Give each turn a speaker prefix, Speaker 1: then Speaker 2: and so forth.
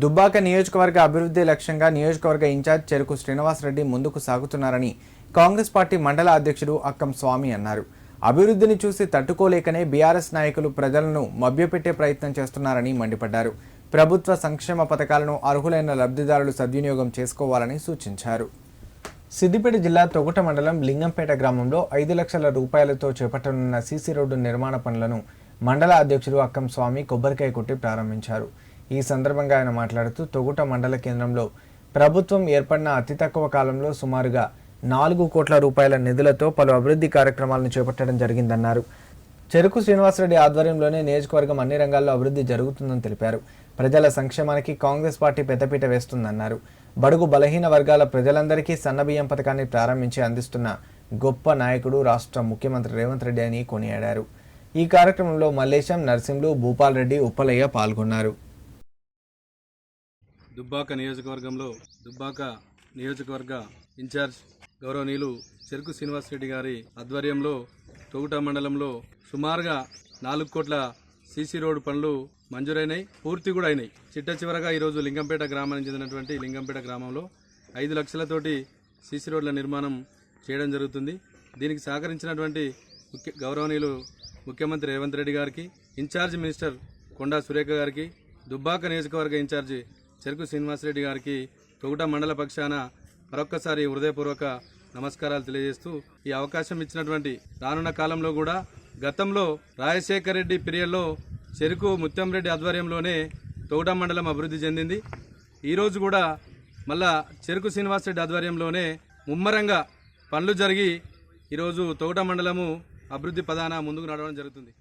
Speaker 1: దుబ్బాక నియోజకవర్గ అభివృద్ధి లక్ష్యంగా నియోజకవర్గ ఇన్ఛార్జ్ చెరుకు శ్రీనివాసరెడ్డి ముందుకు సాగుతున్నారని కాంగ్రెస్ పార్టీ మండల అధ్యక్షుడు అక్కం స్వామి అన్నారు. అభివృద్ధిని చూసి తట్టుకోలేకనే బీఆర్ఎస్ నాయకులు ప్రజలను మభ్యపెట్టే ప్రయత్నం చేస్తున్నారని మండిపడ్డారు. ప్రభుత్వ సంక్షేమ పథకాలను అర్హులైన లబ్ధిదారులు సద్వినియోగం చేసుకోవాలని సూచించారు. సిద్దిపేట జిల్లా తొగుట మండలం లింగంపేట గ్రామంలో ఐదు లక్షల రూపాయలతో చేపట్టనున్న సీసీ రోడ్డు నిర్మాణ పనులను మండల అధ్యక్షుడు అక్కం స్వామి కొబ్బరికాయ కొట్టి ప్రారంభించారు. ఈ సందర్భంగా ఆయన మాట్లాడుతూ తొగుట మండల కేంద్రంలో ప్రభుత్వం ఏర్పడిన అతి తక్కువ కాలంలో సుమారుగా నాలుగు కోట్ల రూపాయల నిధులతో పలు అభివృద్ధి కార్యక్రమాలను చేపట్టడం జరిగిందన్నారు. చెరుకు శ్రీనివాసరెడ్డి ఆధ్వర్యంలోనే నియోజకవర్గం అన్ని రంగాల్లో అభివృద్ధి జరుగుతుందని తెలిపారు. ప్రజల సంక్షేమానికి కాంగ్రెస్ పార్టీ పెద్దపీట వేస్తుందన్నారు. బడుగు బలహీన వర్గాల ప్రజలందరికీ సన్నబియ్యం పథకాన్ని ప్రారంభించి అందిస్తున్న గొప్ప నాయకుడు రాష్ట్ర ముఖ్యమంత్రి రేవంత్ రెడ్డి అని కొనియాడారు. ఈ కార్యక్రమంలో మల్లేశం నర్సింహులు భూపాల్ రెడ్డి ఉప్పలయ్య పాల్గొన్నారు.
Speaker 2: దుబ్బాక నియోజకవర్గంలో దుబ్బాక నియోజకవర్గ ఇన్ఛార్జ్ గౌరవనీయులు చెరుకు శ్రీనివాసరెడ్డి గారి ఆధ్వర్యంలో తొగుట మండలంలో సుమారుగా నాలుగు కోట్ల సీసీ రోడ్డు పనులు మంజూరైనాయి. పూర్తి కూడా అయినాయి. చిట్ట చివరగా ఈరోజు లింగంపేట గ్రామానికి చెందినటువంటి లింగంపేట గ్రామంలో ఐదు లక్షలతోటి సీసీ రోడ్ల నిర్మాణం చేయడం జరుగుతుంది. దీనికి సహకరించినటువంటి ముఖ్య గౌరవనీయులు ముఖ్యమంత్రి రేవంత్ రెడ్డి గారికి ఇన్ఛార్జ్ మినిస్టర్ కొండా సురేఖ గారికి దుబ్బాక నియోజకవర్గ ఇన్ఛార్జి చెరుకు శ్రీనివాసరెడ్డి గారికి తొగుట మండల పక్షాన మరొక్కసారి హృదయపూర్వక నమస్కారాలు తెలియజేస్తూ ఈ అవకాశం ఇచ్చినటువంటి రానున్న కాలంలో కూడా గతంలో రాజశేఖర్ రెడ్డి పీరియడ్లో చెరుకు ముత్యంరెడ్డి ఆధ్వర్యంలోనే తొగుట మండలం అభివృద్ధి చెందింది. ఈరోజు కూడా మళ్ళా చెరుకు శ్రీనివాసరెడ్డి ఆధ్వర్యంలోనే ముమ్మరంగా పనులు జరిగి ఈరోజు తొగుట మండలము అభివృద్ధి పదాన ముందుకు నడవడం జరుగుతుంది.